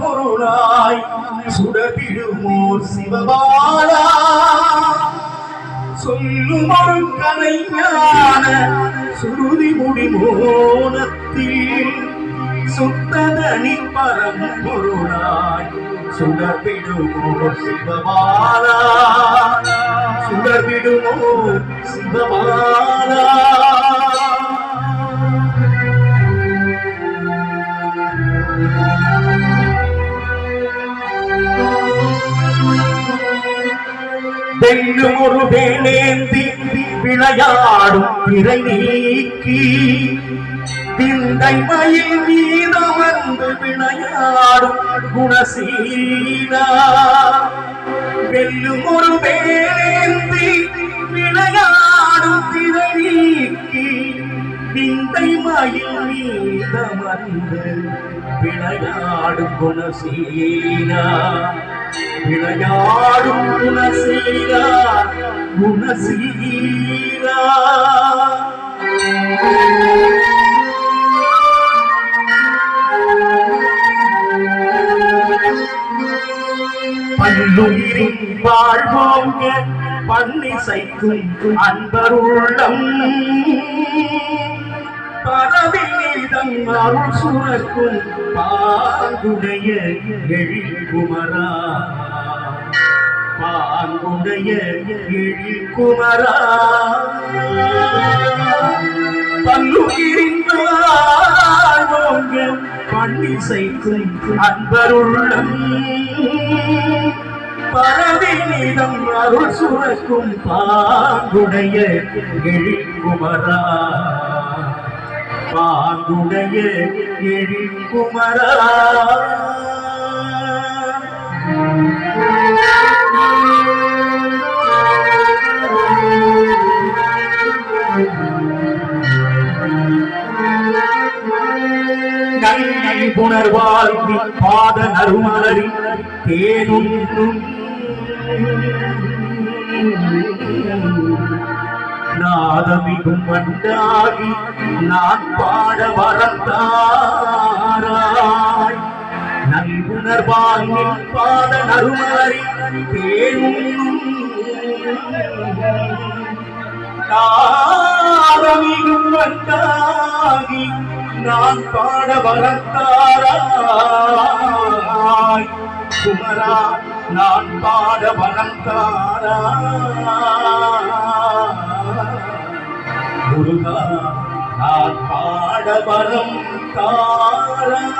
பொருளாய் சுடபிடுமோ சிவபாலா? சொல்லும் ஒரு கலைஞான சுருதி முடிமோனத்தில் சுத்ததனி பரம்பொருளாய் சுடர்விடுமோ சிவபாலா? சுடர்விடுமோ சிவபாலா? வெல்லும் ஒரு வேலேந்தி விளையாடும் திரை நீக்கி. விந்தை மயில் மீதமர்ந்து விளையாடும் குணசீனா வெல்லும் ஒரு வேலேந்தி விளையாடும் திரை நீக்கி. விந்தை மயில் மீதமர்ந்து விளையாடும் குணசீலா. விளையாடும் குணசீலா குணசீலா. பல்லுயிரின் வாழ்வோங்க பன்னிசைக்கும் அன்பருள்ளம். பரவிதம் அருள் சுரக்கும் பாங்குடைய எழில்குமரா. பாங்குடைய எழில்குமரா. பல்லுயிரின் வாழ்வோங்க பன்னிசைக்கும் அன்பருள்ளம். பரவினிடம் அருள் சுரக்கும் பாங்குடைய எழில்குமரா. பாங்குடைய எழில்குமரா நன்மை புணர்வால் பாத நறுமலரி தேனும் நாதமிகும் வண்டாகி நான் பாட வரத்தாராய் நல்குணர்வால் நின் பாத நறுமலரி தேனும் நாதமிகும் வந்தாகி நான் பாட வரத்தாராய் குமரா நான் பாட வரத்தாராய் முருகா நான் பாட வரம் தாராய்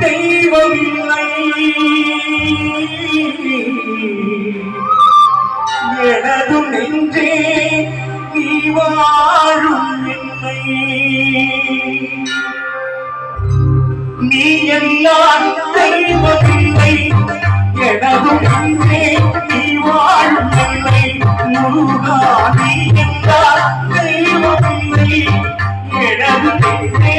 தெய்வமில்லை? எனது நெஞ்சே நீ வாழும் இல்லை. நீ எல்லாம் எனது நெஞ்சே நீ வாழும் இல்லை முருகா நீ எல்லாம் தெய்வமில்லை எனது நெஞ்சே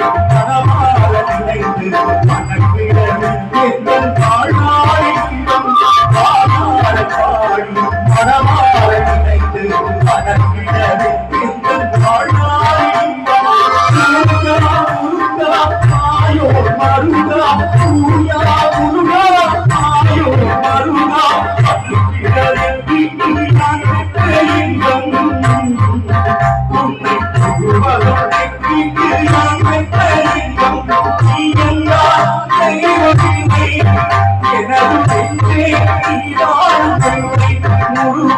மனமாற நினைத்து மனக்கிட